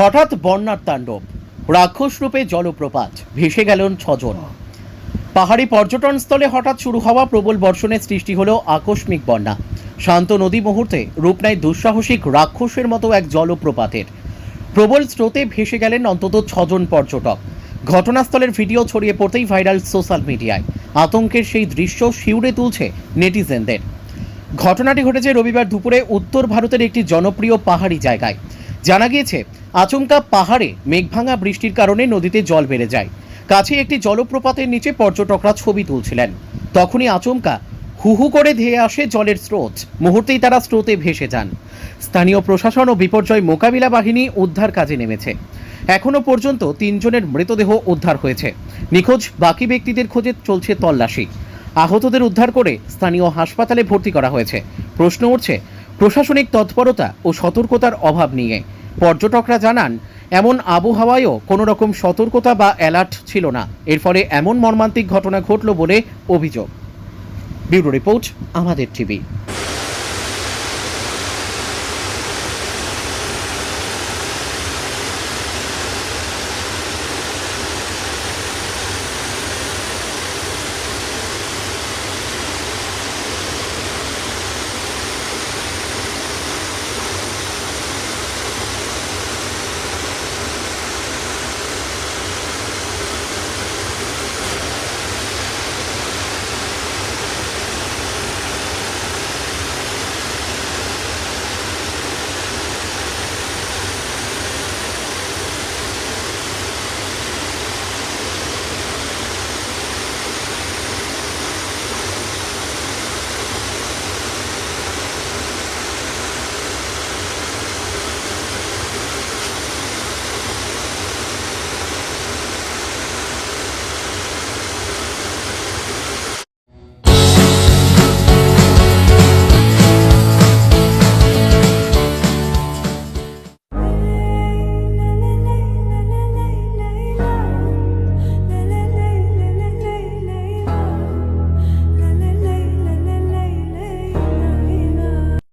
হঠাৎ বন্যার তাণ্ডব। রাক্ষস রূপে জলপ্রপাত, ভেসে গেলেন ছজন। পাহাড়ি পর্যটন স্থলে হঠাৎ শুরু হওয়া প্রবল বর্ষণের সৃষ্টি হলো আকস্মিক বন্যা। শান্ত নদী মুহূর্তে রূপ নেয় দুঃসাহসিক রাক্ষসের মতো এক জলপ্রপাতের। প্রবল স্রোতে ভেসে গেলেন অন্তত ছজন পর্যটক। ঘটনাস্থলের ভিডিও ছড়িয়ে পড়তেই ভাইরাল সোশ্যাল মিডিয়ায়। আতঙ্কের সেই দৃশ্য শিউরে তুলছে নেটিজেনদের। ঘটনাটি ঘটেছে রবিবার দুপুরে উত্তর ভারতের একটি জনপ্রিয় পাহাড়ি জায়গায়। জানা গিয়েছে, আচমকা পাহাড়ে মেঘভাঙা বৃষ্টির কারণে নদীতে জল বেড়ে যায়। কাছে একটি জলপ্রপাতের নিচে পর্যটকরা ছবি তুলছিলেন। তখনই আচমকা হুহু করে ধেয়ে আসে জলের স্রোত। মুহূর্তেই তারা স্রোতে ভেসে যান। স্থানীয় প্রশাসন ও বিপর্যয় মোকাবিলা বাহিনী উদ্ধার কাজে নেমেছে। এখনও পর্যন্ত তিনজনের মৃতদেহ উদ্ধার হয়েছে। নিখোঁজ বাকি ব্যক্তিদের খোঁজে চলছে তল্লাশি। আহতদের উদ্ধার করে স্থানীয় হাসপাতালে ভর্তি করা হয়েছে। প্রশ্ন উঠছে প্রশাসনিক তৎপরতা ও সতর্কতার অভাব নিয়ে। পর্যটকরা জানান, এমন আবহাওয়ায়ও কোনো রকম সতর্কতা বা অ্যালার্ট ছিল না। এর ফলে এমন মর্মান্তিক ঘটনা ঘটল বলে অভিযোগ। ব্যুরো রিপোর্ট, আমাদের টিভি।